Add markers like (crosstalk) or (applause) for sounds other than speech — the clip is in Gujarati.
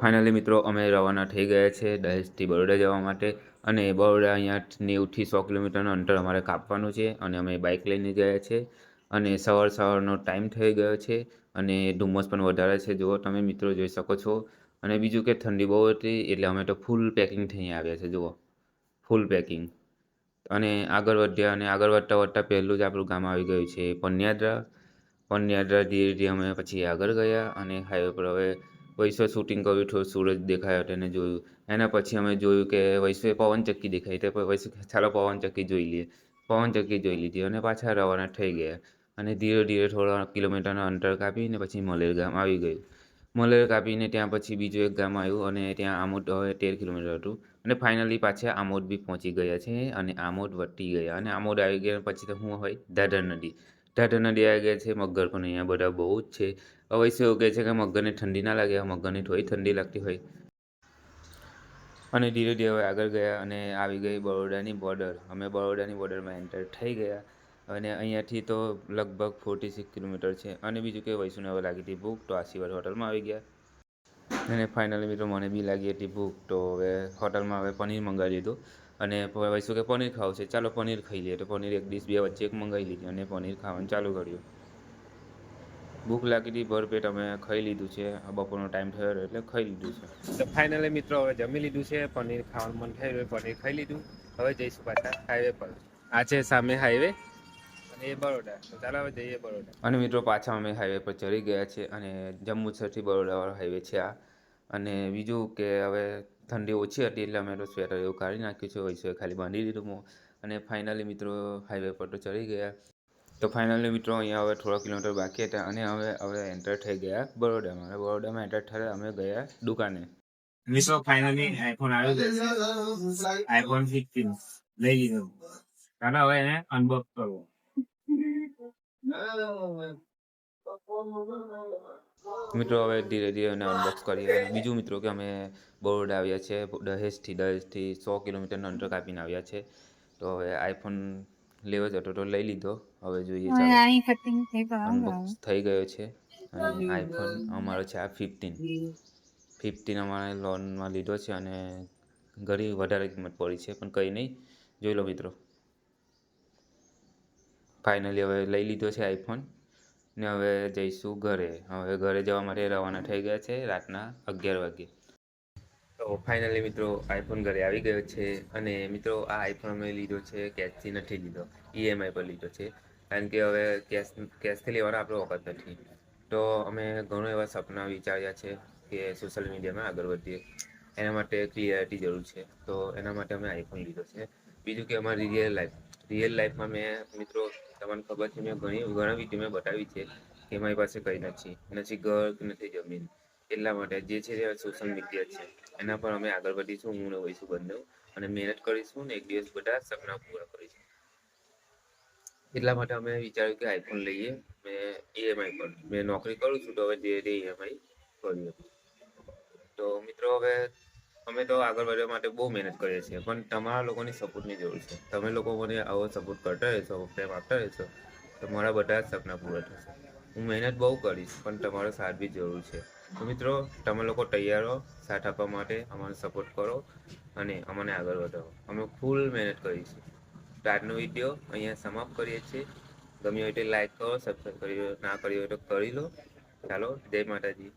ફાઇનલી મિત્રો, અમે રવાના થઈ ગયા છે દહેજથી બરોડા જવા માટે અને બરોડા અહીંયા નેવથી સો કિલોમીટરનું અંતર અમારે કાપવાનું છે અને અમે બાઇક લઈને ગયા છે અને સવાર સવારનો ટાઈમ થઈ ગયો છે અને ધુમ્મસ પણ વધારે છે. જુઓ તમે મિત્રો, જોઈ શકો છો. અને બીજું કે ઠંડી બહુ હતી એટલે અમે તો ફૂલ પેકિંગ થઈને આવ્યા છે. જુઓ ફૂલ પેકિંગ અને આગળ વધ્યા અને આગળ વધતા વધતા પહેલું જ આપણું ગામ આવી ગયું છે પન્યાદ્રા. પન્યાદ્રા ધીરે ધીરે અમે પછી આગળ ગયા અને હાઈવે પર હવે વૈશ્વ શૂટિંગ કર્યું થોડું સૂરજ દેખાયો તેને જોયું. એના પછી અમે જોયું કે વૈશ્વે પવનચક્કી દેખાઈ. તો વૈશ્વ ચાલો પવનચક્કી જોઈ લઈએ. પવનચક્કી જોઈ લીધી અને પાછા રવાના થઈ ગયા. અને ધીરે ધીરે થોડા કિલોમીટરનો અંતર કાપીને પછી મલેર ગામ આવી ગયું. મલેર કાપીને ત્યાં પછી બીજું એક ગામ આવ્યું અને ત્યાં આમોદ, હવે તેર કિલોમીટર હતું. અને ફાઇનલી પાછા આમોદ બી પહોંચી ગયા છે અને આમોદ વટી ગયા. અને આમોદ આવી ગયા પછી તો હું હોય દાદર નદી. દાદર નદી આવી ગયા છે, મગર પણ અહીંયા બધા બહુ જ છે. અવશ્ય એવું કહે છે કે મગરને ઠંડી ના લાગે મગરને થોડી ઠંડી લાગતી હોય. અને ધીરે ધીરે હવે આગળ ગયા અને આવી ગઈ બરોડાની બોર્ડર અમે બરોડાની બોર્ડરમાં એન્ટર થઈ ગયા. અને અહીંયાથી તો લગભગ ફોર્ટી સિક્સ કિલોમીટર છે. અને બીજું કે વૈષ્ણવ હવે લાગી હતી ભૂખ, તો આશીર્વાદ હોટલમાં આવી ગયા. અને ફાઇનલી મિત્રો મને બી લાગી હતી ભૂખ, તો હવે હોટલમાં હવે પનીર મંગાવી લીધું. અને વૈશું કે પનીર ખાવું છે ચાલો પનીર ખાઈ લઈએ. તો પનીર એક ડીશ બે વચ્ચે એક મંગાવી લીધી અને પનીર ખાવાનું ચાલુ કર્યું. ભૂખ લાગી હતી ભરપેટ અમે ખાઈ લીધું છે. બપોરનો ટાઈમ થયો એટલે ખાઈ લીધું છે. તો ફાઇનલી મિત્રો હવે જમી લીધું છે. પનીર ખાવાનું મન થયું પનીર ખાઈ લીધું. હવે જઈશું પાછા હાઈવે પર. આ છે સામે હાઈવે અને એ બરોડા. તો ચાલો હવે જઈએ બરોડા. અને મિત્રો પાછા અમે હાઈવે પર ચડી ગયા છે અને જમ્મુસરથી બરોડાવાળો હાઈવે છે આ. અને બીજું કે હવે ઠંડી ઓછી હતી એટલે અમે તો સ્વેટર એવું કાઢી નાખ્યું છે વૈસે ખાલી બાંધી દીધું અને ફાઇનલી મિત્રો હાઈવે પર તો ચડી ગયા. તો ફાઇનલી મિત્રો અહીંયા હવે થોડા કિલોમીટર બાકી હતા અને હવે હવે એન્ટર થઈ ગયા બરોડામાં. અને બરોડામાં એન્ટર થયા અમે ગયા દુકાને. મિત્રો ફાઇનલી આઈફોન આવ્યો છે. આઈફોન ફિફ્ટીન લઈ લીધો. કારણ હવે એને અનબોક્સ કરવો. (laughs) મિત્રો હવે ધીરે ધીરે એને અનબોક્સ કરીએ અને બીજું મિત્રો કે અમે બરોડા આવ્યા છે દહેજથી દહેજથી સો કિલોમીટરનો અંતર કાપીને આવ્યા છે. તો હવે આઈફોન લેવો જ હતો તો લઈ લીધો. હવે જોઈએ અનબોક્સ થઈ ગયો છે. અને આઈફોન અમારો છે આ ફિફ્ટીન ફિફ્ટીન અમારે લોનમાં લીધો છે અને ઘણી વધારે કિંમત પડી છે પણ કંઈ નહીં. જોઈ લો મિત્રો. ફાઇનલી હવે લઈ લીધો છે આઈફોન ને હવે જઈશું ઘરે. હવે ઘરે જવા માટે રવાના થઈ ગયા છે રાતના અગિયાર વાગે. તો ફાઇનલી મિત્રો આઈફોન ઘરે આવી ગયો છે અને મિત્રો આ આઈફોન અમે લીધો છે કેશથી નથી લીધો. ઈએમઆઈ પર લીધો છે. કારણ કે હવે કેશ કેશથી લેવાનો આપણો વખત નથી. તો અમે ઘણો એવા સપના વિચાર્યા છે કે સોશિયલ મીડિયામાં આગળ વધીએ. એના માટે ક્લિયરિટી જરૂર છે. તો એના માટે અમે આઈફોન લીધો છે. બીજું કે અમારી રિયલ લાઈફ રિયલ લાઈફમાં મેં મિત્રો, તમને ખબર છે, મેં ઘણી, ઘણા વીડિયો મેં બતાવી છે કે મારી પાસે કંઈ નથી. નથી ઘર કે નથી જમીન. એટલા માટે જે છે સોશિયલ મીડિયા છે. એના પર અમે આગળ વધીશું, હું ને હોઈશું બંને. અને મહેનત કરીશું ને એક દિવસ બધા સપના પૂરા કરીશું. એટલા માટે અમે વિચાર્યું કે આઈફોન લઈએ. મેં ઈએમઆઈ પર, મેં નોકરી કરું છું તો હવે ધીરે ધીરે ઈએમઆઈ કરીએ. તો મિત્રો, હવે અમે તો આગળ વધવા માટે બહુ મહેનત કરીએ છીએ, પણ તમારા લોકોની સપોર્ટની જરૂર છે. તમે લોકો મને આવો સપોર્ટ કરતા રહેશો પ્રેમ આપતા રહેશો, તો મારા બધા જ સપના પૂરા થશે. હું મહેનત બહુ કરીશ, પણ તમારો સાથ બી જરૂર છે. તો મિત્રો, તમે લોકો તૈયાર સાથ આપવા માટે અમારો સપોર્ટ કરો અને અમને આગળ વધારો. અમે ફૂલ મહેનત કરીશું. તો આજનો વીડિયો અહીંયા સમાપ્ત કરીએ છીએ. ગમ્યું હોય તો લાઈક કરો સબસ્ક્રાઈબ કરી ના કરી હોય તો કરી લો. ચાલો, જય માતાજી.